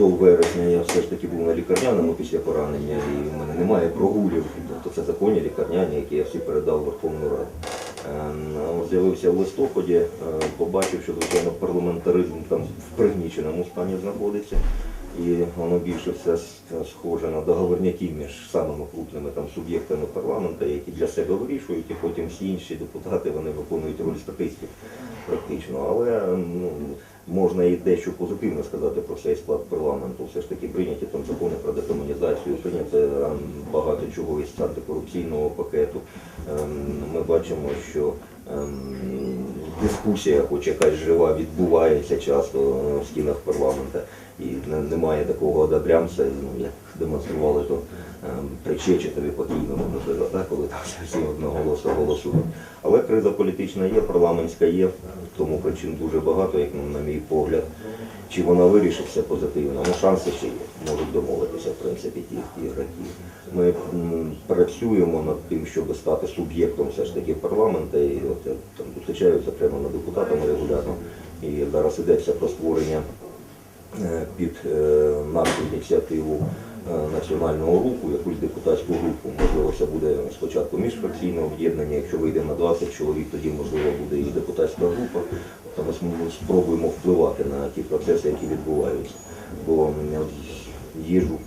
до вересня я все ж таки був на лікарняному після поранення, і в мене немає прогулів. Тобто це законні лікарняні, які я всі передав Верховну Раду. Ем, З'явився в листопаді, е, побачив, що звичайно парламентаризм там в пригніченому стані знаходиться. І воно більше все схоже на договорняки між самими крупними там суб'єктами парламенту, які для себе вирішують, і потім всі інші депутати вони виконують роль статистів практично. Але ну, можна і дещо позитивно сказати про цей склад парламенту. Все ж таки прийняті там закони про декомунізацію, прийняти ем, багато чого із антикорупційного пакету. Ем, Ми бачимо, що ем, дискусія, хоч якась жива, відбувається часто е, в стінах парламенту. І немає такого одобрямця, ну, як демонстрували то ем, при Чечетові покійному, наприклад, так, коли там всі одноголосно голосують. Але криза політична є, парламентська є, тому причин дуже багато, як на мій погляд. Чи вона вирішиться позитивно? Ну, шанси ще є, можуть домовитися, в принципі, ті ігроки. Ми працюємо над тим, щоб стати суб'єктом все ж таки парламенту, і от я там зустрічаюся зокрема над депутатами регулярно, і зараз йдеться про створення е, під е, нашу ініціативу е, національного руху, якусь депутатську групу. Можливо, це буде спочатку міжфракційне об'єднання. Якщо вийде на 20 чоловік, тоді можливо буде і депутатська група. Тому ми спробуємо впливати на ті процеси, які відбуваються. Бо їжу,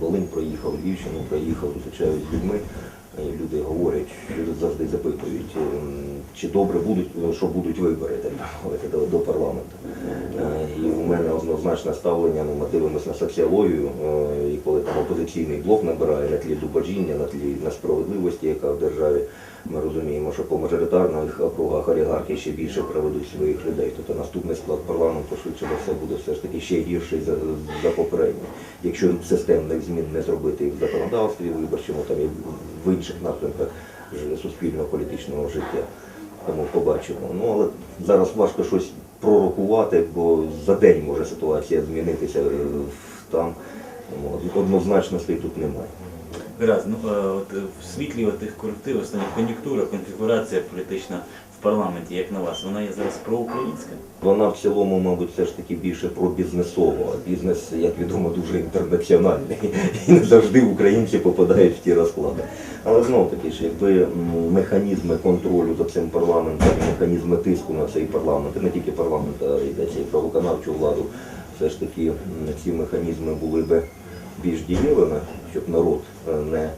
Волинь проїхав, Львівщину проїхав, зустрічаюсь з людьми. І люди говорять, люди завжди запитують, ем, чи добре будуть, що будуть вибори до, до парламенту. Е, І у мене однозначне ставлення, ну, ми дивимося на соціологію, е, і коли там опозиційний блок набирає на тлі зубожіння, на тлі несправедливості, яка в державі, ми розуміємо, що по мажоритарних округах олігархи ще більше проведуть своїх людей. Тобто наступний склад парламенту швидше за все буде все ж таки ще гірший за, за попередній. Якщо системних змін не зробити і в законодавстві виборчому, там і в інших напрямках суспільного суспільно-політичного життя. Тому побачимо. Ну але зараз важко щось пророкувати, бо за день може ситуація змінитися е, там. Тому Однозначностей тут немає. Гаразд, ну е, от е, в світлі тих коректив, останніх кон'юнктура, конфігурація політична парламенті, як на вас, вона є зараз проукраїнська? Вона в цілому, мабуть, все ж таки більше про бізнесово. Бізнес, як відомо, дуже інтернаціональний. І не завжди українці попадають в ті розклади. Але знов таки ж, якби механізми контролю за цим парламентом, механізми тиску на цей парламент, і не тільки парламент, а йдеться і про виконавчу владу, все ж таки ці механізми були би більш дієвими, щоб народ е, не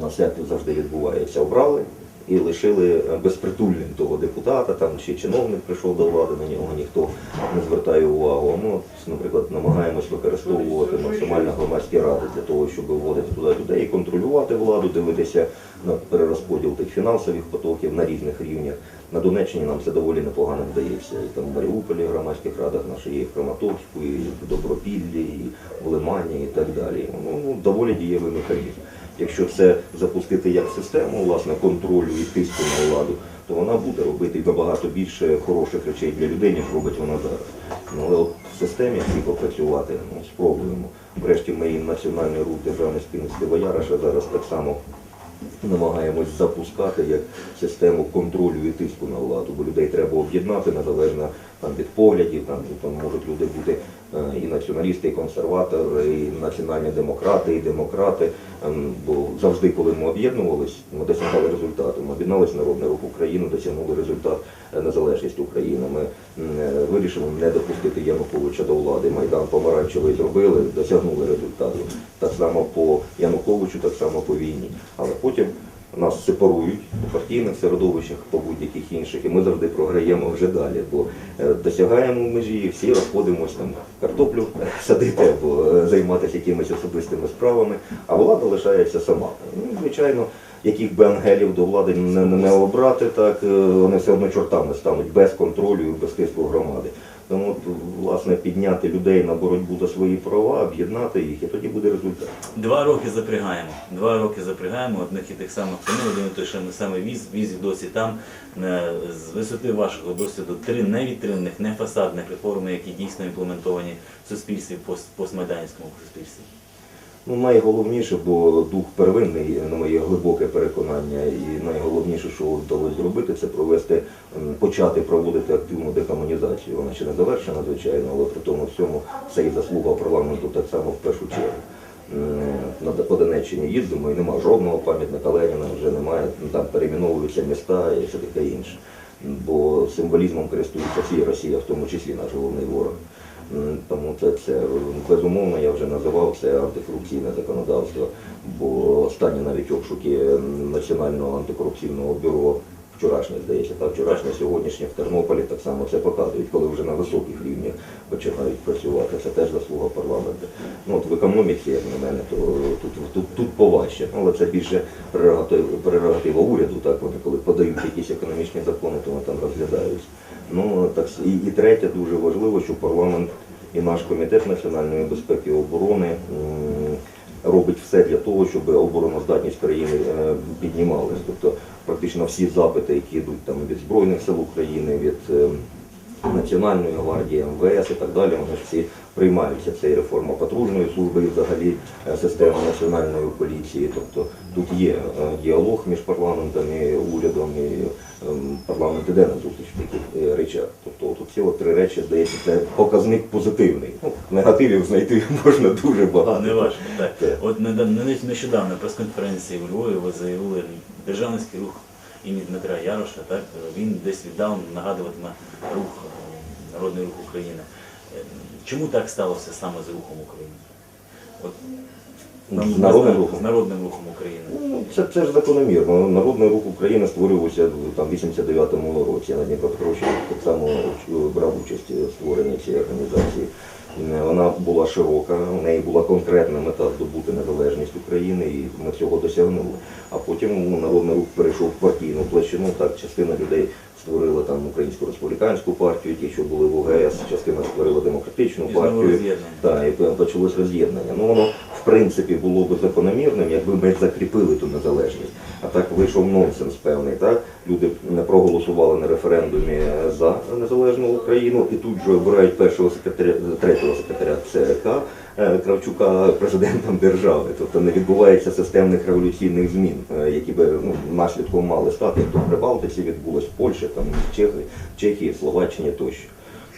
на як завжди відбувається, обрали і лишили е, безпритульним того депутата, там чи чиновник прийшов до влади, на нього ніхто не звертає увагу. Ми, наприклад, намагаємось використовувати максимально громадські ради для того, щоб вводити туди людей контролювати владу, дивитися на перерозподіл тих фінансових потоків на різних рівнях. На Донеччині нам це доволі непогано вдається. І там в Маріуполі, в громадських радах наші є в Краматорську, і в Добропіллі, і в Лимані і так далі. Ну, ну, доволі дієвий механізм. Якщо це запустити як систему власне контролю і тиску на владу, то вона буде робити набагато більше хороших речей для людей, ніж робить вона зараз. Ну, але от в системі всі попрацювати, ну, спробуємо. Врешті ми і національний рух державної спільності Бояраша зараз так само намагаємось запускати як систему контролю і тиску на владу, бо людей треба об'єднати незалежно там, від поглядів, там, там можуть люди бути е, і націоналісти, і консерватори, і національні демократи, і демократи. Ем, Бо завжди, коли ми об'єднувались, ми досягали результату. Ми об'єдналися Народний рух України, досягнули результат е, незалежність України. Ми е, вирішили не допустити Януковича до влади. Майдан помаранчевий зробили, досягнули результату. Так само по Януковичу, так само по війні. Але потім нас сепарують по партійних середовищах, по будь-яких інших, і ми завжди програємо вже далі, бо е, досягаємо межі, всі розходимось там картоплю садити або е, займатися якимись особистими справами, а влада лишається сама. Ну, звичайно, яких би ангелів до влади не, не, не обрати, так е, вони все одно чортами стануть без контролю і без тиску громади. Тому, власне, підняти людей на боротьбу за свої права, об'єднати їх, і тоді буде результат. Два роки запрягаємо. Два роки запрягаємо одних і тих самих коней, один і той ще не саме віз, віз і досі там. Е, З висоти вашого досвіду три невітринних, не фасадних реформи, які дійсно імплементовані в суспільстві, в постмайданському суспільстві. Ну, найголовніше, бо дух первинний, на моє глибоке переконання, і найголовніше, що вдалося зробити, це провести, почати проводити активну декомунізацію. Вона ще не завершена, звичайно, але при тому всьому це і заслуга парламенту так само в першу чергу. На по Донеччині їздимо і немає жодного пам'ятника Леніна, вже немає, там перейменовуються міста і все таке інше. Бо символізмом користується всі Росія, в тому числі наш головний ворог. М, Тому це, це безумовно, я вже називав це антикорупційне законодавство, бо останні навіть обшуки Національного антикорупційного бюро, вчорашнє, здається, та вчорашнє, сьогоднішнє в Тернополі так само це показують, коли вже на високих рівнях починають працювати. Це теж заслуга парламенту. Ну от в економіці, як на мене, то тут, тут, тут поважче. Ну, Але це більше прерогатива уряду, так вони коли подають якісь економічні закони, то вони там розглядаються. Ну так і, і третє дуже важливо, що парламент і наш комітет національної безпеки і оборони робить все для того, щоб обороноздатність країни е, піднімалась. Тобто практично всі запити, які йдуть там від Збройних сил України, від е, Національної гвардії, МВС і так далі, вони всі приймаються. Це і реформа патрульної служби, і взагалі е, система національної поліції. Тобто тут є е, діалог між парламентом і урядом, і ем, парламент іде на зустріч в таких е, речах. Тобто от ці три речі, здається, це показник позитивний. Ну, негативів знайти можна дуже багато. Не важко, так. Так. От нещодавно на прес-конференції у Львові ви заявили державницький рух імені Дмитра Яроша, так він десь віддав нагадуватиме рух е, Народний рух України. Чому так сталося саме з рухом України? От, З народним рухом? З народним рухом України. Ну, Це, це ж закономірно. Народний рух України створювався в 89-му році. Я на Дніпропетровщині так само брав участь у створенні цієї організації. Е, Вона була широка, у неї була конкретна мета здобути незалежність України, і ми цього досягнули. А потім ну, народний рух перейшов в партійну площину. Так, частина людей створила там українську республіканську партію, ті, що були в УГС, частина створила демократичну партію. Так, і почалось роз'єднання. Ну воно в принципі було б закономірним, якби ми закріпили ту незалежність. А так вийшов нонсенс певний. Так люди не проголосували на референдумі за незалежну Україну, і тут же обирають першого секретаря, третього секретаря ЦК е, Кравчука президентом держави. Тобто не відбувається системних революційних змін, е, які би ну, наслідком мали стати, як то в Прибалтиці відбулось в Польщі, там в Чехії, Словаччині тощо.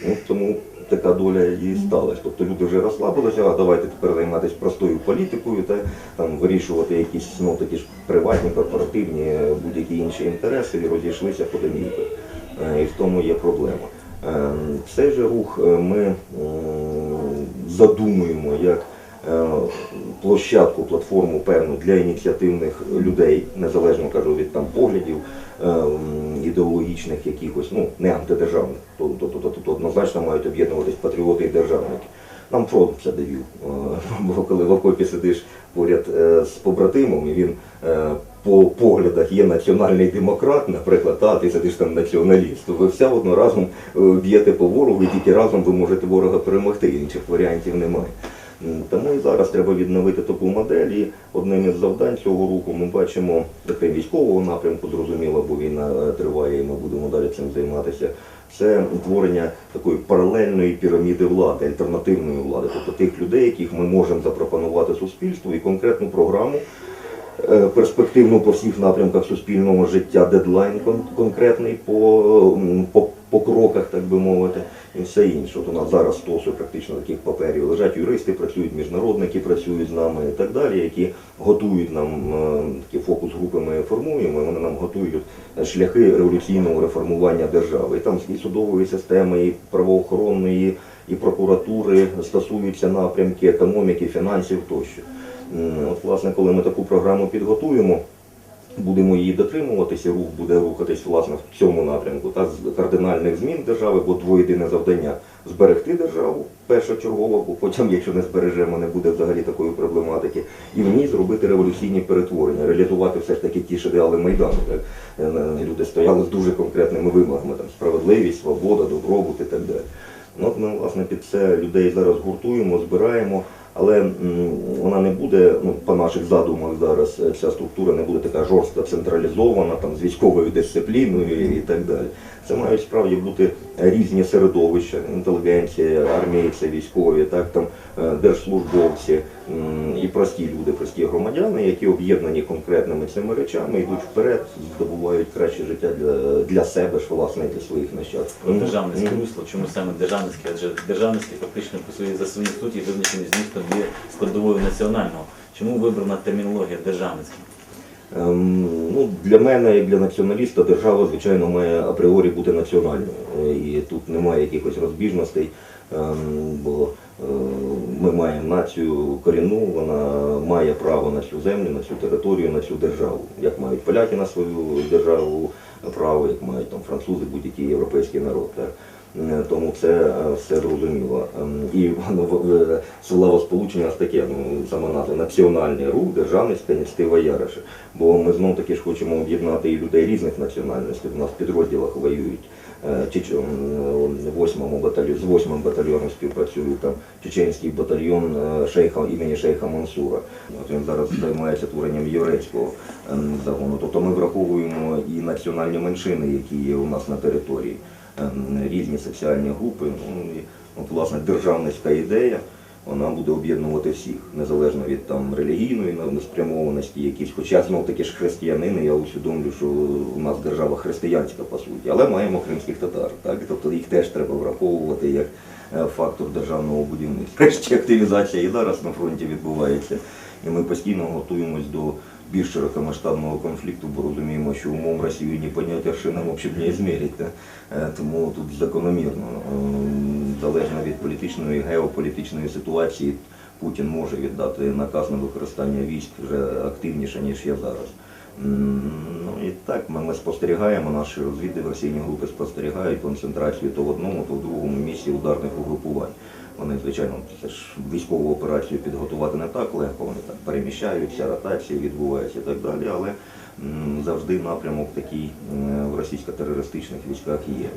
Ну, тому така доля і сталася. Тобто люди вже розслабилися, а давайте тепер займатися простою політикою, та, там, вирішувати якісь ну, такі ж приватні, корпоративні, будь-які інші інтереси і розійшлися по домівках. Е, І в тому є проблема. Е, Цей же рух е, ми задумуємо як площадку, платформу певну для ініціативних людей, незалежно кажу від там поглядів е, ідеологічних якихось, ну не антидержавних, то, то, то, то, то однозначно мають об'єднуватись патріоти і державники. Нам фронт це довів. Е, Бо коли в окопі сидиш поряд е, з побратимом, і він е, по поглядах є національний демократ, наприклад, а ти сидиш там націоналіст, то ви все одно разом е, б'єте по ворогу, і тільки разом ви можете ворога перемогти, інших варіантів немає. М, Тому і зараз треба відновити таку модель. І одним із завдань цього руху ми бачимо таким військового напрямку, зрозуміло, бо війна е, триває, і ми будемо далі цим займатися. Це утворення такої паралельної піраміди влади, альтернативної влади, тобто тих людей, яких ми можемо запропонувати суспільству і конкретну програму е, перспективну по всіх напрямках суспільного життя, дедлайн конкретний по, по, по кроках, так би мовити, і все інше. От у нас зараз стосу практично таких паперів лежать юристи, працюють міжнародники, працюють з нами і так далі, які готують нам е, такі фокус-групи ми формуємо, вони нам готують шляхи революційного реформування держави. І там і судової системи, і правоохоронної, і прокуратури стосуються напрямки економіки, фінансів тощо. М, От, власне, коли ми таку програму підготуємо, будемо її дотримуватися, рух буде рухатись власне в цьому напрямку та з кардинальних змін держави, бо двоєдине завдання зберегти державу першочергово, бо потім, якщо не збережемо, не буде взагалі такої проблематики, і в ній зробити революційні перетворення, реалізувати все ж таки ті ж ідеали Майдану. Так? Е, е, Люди стояли з дуже конкретними вимогами, там справедливість, свобода, добробут і так далі. Ну, От ми власне під це людей зараз гуртуємо, збираємо, але вона не буде, ну, по наших задумах зараз е, ця структура не буде така жорстко централізована, там, з військовою дисципліною і, так далі. Це мають справді бути різні середовища, інтелігенція, армійці, військові, так, там, е, держслужбовці, і прості люди, прості громадяни, які об'єднані конкретними цими речами, йдуть вперед, здобувають краще життя для, для себе ж, власне, для своїх нащадків. Державницьке русло, чому саме державницьке? Адже державницьке фактично по своїй за своїй суті визначений змістом є складовою національного. Чому вибрана термінологія державницька? Ем, Ну, для мене, як для націоналіста, держава, звичайно, має апріорі бути національною. Е, І тут немає якихось розбіжностей, ем, бо е, ми маємо націю корінну, вона має право на цю землю, на цю територію, на цю державу. Як мають поляки на свою державу право, як мають там французи, будь-який європейський народ. Так? Е, Тому це е, все зрозуміло. Ем, І воно в- в- словосполучення у нас таке, ну, сама назва національний рух, державницька ініціатива Яриша. Бо ми знов таки ж хочемо об'єднати і людей різних національностей. У нас в підрозділах воюють. е, восьмому батальйону, з восьмим батальйоном співпрацюють там чеченський батальйон шейха імені Шейха Мансура. От він зараз займається творенням єврейського ем, загону. Тобто ми враховуємо і національні меншини, які є у нас на території, різні соціальні групи. Ну, і, от, власне, державницька ідея. Вона буде об'єднувати всіх, незалежно від там релігійної на- спрямованості, якісь, хоча знов таки ж християнини, я усвідомлю, що у нас держава християнська по суті, але маємо кримських татар, так тобто їх теж треба враховувати як е, фактор державного будівництва. Врешті активізація і зараз на фронті відбувається, і ми постійно готуємось до більш широкомасштабного конфлікту, бо розуміємо, що умом Росію не понять аршином взагалі не змірити. Е, Тому тут закономірно, ем, залежно від політичної, геополітичної ситуації, Путін може віддати наказ на використання військ вже активніше, ніж є зараз. Ну і так ми, ми спостерігаємо, наші розвіддиверсійні групи спостерігають концентрацію то в одному, то в другому місці ударних угрупувань. Вони, звичайно, це ж військову операцію підготувати не так легко, вони так переміщаються, ротації відбуваються і так далі, але завжди напрямок такий в російсько-терористичних військах є.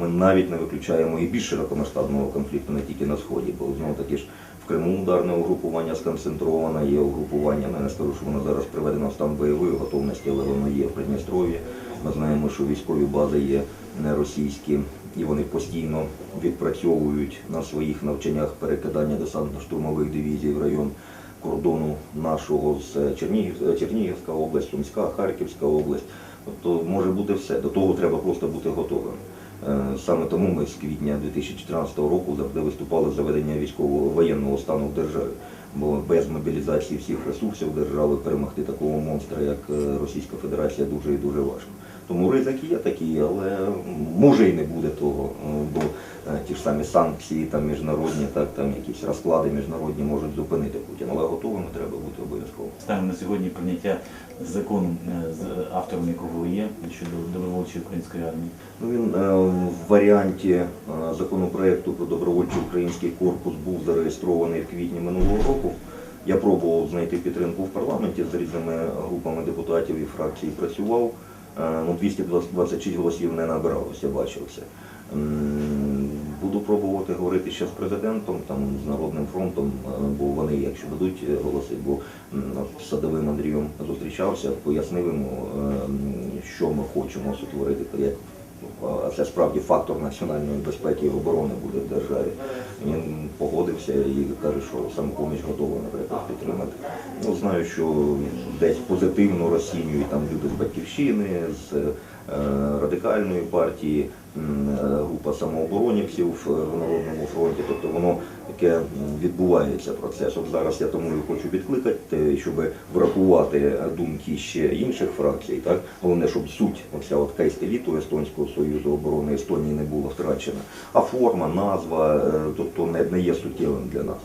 Ми навіть не виключаємо і більш широкомасштабного конфлікту не тільки на сході, бо знову таки ж в Криму ударне угрупування сконцентроване, є угрупування. ну, Я не скажу, що воно зараз приведено в стан бойової готовності, але воно є в Придністров'ї. Ми знаємо, що військові бази є не російські, і вони постійно відпрацьовують на своїх навчаннях перекидання десантно-штурмових дивізій в район кордону нашого з Чернігів, Чернігівська область, Сумська, Харківська область. Тобто може бути все. До того треба просто бути готовим. Саме тому ми з квітня 2014 року завжди виступали за ведення військового воєнного стану в державі. Бо без мобілізації всіх ресурсів держави перемогти такого монстра, як е, Російська Федерація, дуже і дуже важко. Тому ризик є такий, але може і не буде того, е, бо ті ж самі санкції там міжнародні, так там якісь розклади міжнародні можуть зупинити Путіна, але готовими треба бути обов'язково. Станом на сьогодні прийняття закону, е, з автором якого є щодо добровольчої української армії. Ну, він е, в варіанті е, законопроекту про добровольчий український корпус був зареєстрований в квітні минулого року. Я пробував знайти підтримку в парламенті з різними групами депутатів і фракцій працював. Е, Ну, 226 голосів не набиралося, бачив це. Буду пробувати говорити ще з президентом, там, з Народним фронтом, е, бо вони, якщо дадуть е, голоси, бо з садовим Андрієм зустрічався, пояснив йому, е, що ми хочемо сотворити, як а це справді фактор національної безпеки і оборони буде в державі. Він погодився і каже, що самопоміч готова, наприклад, підтримати. Ну, знаю, що десь позитивно розцінюють там люди з батьківщини, з радикальної партії, е, група самооборонівців е, в Народному фронті. Тобто воно таке відбувається процес. От зараз я тому і хочу відкликати, щоб врахувати думки ще інших фракцій. Так головне, щоб суть, оця от кейс-еліту Естонського союзу оборони Естонії не була втрачена. А форма, назва, е, тобто не є суттєвим для нас.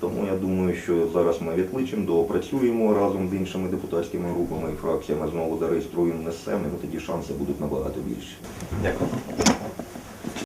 Тому я думаю, що зараз ми відкличемо, доопрацюємо разом з іншими депутатськими групами і фракціями, знову зареєструємо, несемо, і тоді шанси будуть набагато більші. Дякую.